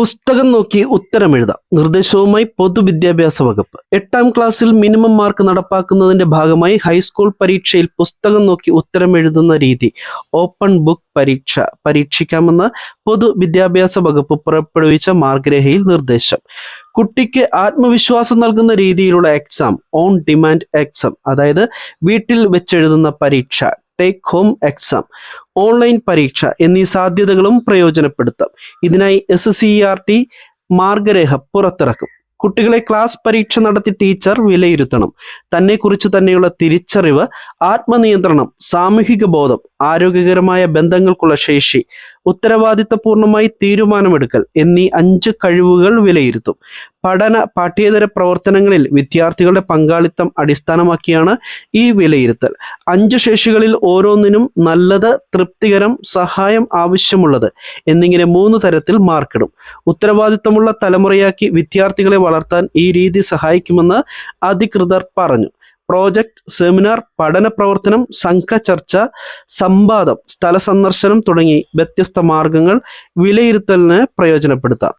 പുസ്തകം നോക്കി ഉത്തരം എഴുതാം. നിർദ്ദേശവുമായി പൊതുവിദ്യാഭ്യാസ വകുപ്പ്. എട്ടാം ക്ലാസ്സിൽ മിനിമം മാർക്ക് നടപ്പാക്കുന്നതിന്റെ ഭാഗമായി ഹൈസ്കൂൾ പരീക്ഷയിൽ പുസ്തകം നോക്കി ഉത്തരം എഴുതുന്ന രീതി. ഓപ്പൺ ബുക്ക് പരീക്ഷ. പരീക്ഷിക്കാമെന്ന് പൊതുവിദ്യാഭ്യാസ വകുപ്പ് പുറപ്പെടുവിച്ച മാർഗരേഖയിൽ നിർദ്ദേശം. കുട്ടിക്ക് ആത്മവിശ്വാസം നൽകുന്ന രീതിയിലുള്ള എക്സാം ഓൺ ഡിമാൻഡ് എക്സാം അതായത് വീട്ടിൽ വെച്ചെഴുതുന്ന പരീക്ഷ. ടേക്ക് ഹോം എക്സാം ഓൺലൈൻ പരീക്ഷ എന്നീ സാധ്യതകളും പ്രയോജനപ്പെടുത്താം. ഇതിനായി എസ് സി ആർ ടി മാർഗരേഖ പുറത്തിറക്കും. കുട്ടികളെ ക്ലാസ് പരീക്ഷ നടത്തി ടീച്ചർ വിലയിരുത്തണം. തന്നെക്കുറിച്ച് തന്നെയുള്ള തിരിച്ചറിവ് ആത്മനിയന്ത്രണം സാമൂഹിക ബോധം ആരോഗ്യകരമായ ബന്ധങ്ങൾക്കുള്ള ശേഷി ഉത്തരവാദിത്തപൂർണമായി തീരുമാനമെടുക്കൽ എന്നീ അഞ്ച് കഴിവുകൾ വിലയിരുത്തും. പഠന പാഠ്യേതര പ്രവർത്തനങ്ങളിൽ വിദ്യാർത്ഥികളുടെ പങ്കാളിത്തം അടിസ്ഥാനമാക്കിയാണ് ഈ വിലയിരുത്തൽ. അഞ്ച് ശേഷികളിൽ ഓരോന്നിനും നല്ലത് തൃപ്തികരം സഹായം ആവശ്യമുള്ളത് എന്നിങ്ങനെ മൂന്ന് തരത്തിൽ മാർക്കിടും. ഉത്തരവാദിത്തമുള്ള തലമുറയാക്കി വിദ്യാർത്ഥികളെ വളർത്താൻ ഈ രീതി സഹായിക്കുമെന്ന് അധികൃതർ പറഞ്ഞു. പ്രോജക്റ്റ് സെമിനാർ പഠന പ്രവർത്തനം സംഘ ചർച്ച സംവാദം സ്ഥല സന്ദർശനം തുടങ്ങി വ്യത്യസ്ത മാർഗങ്ങൾ വിലയിരുത്തലിന് പ്രയോജനപ്പെടുത്താം.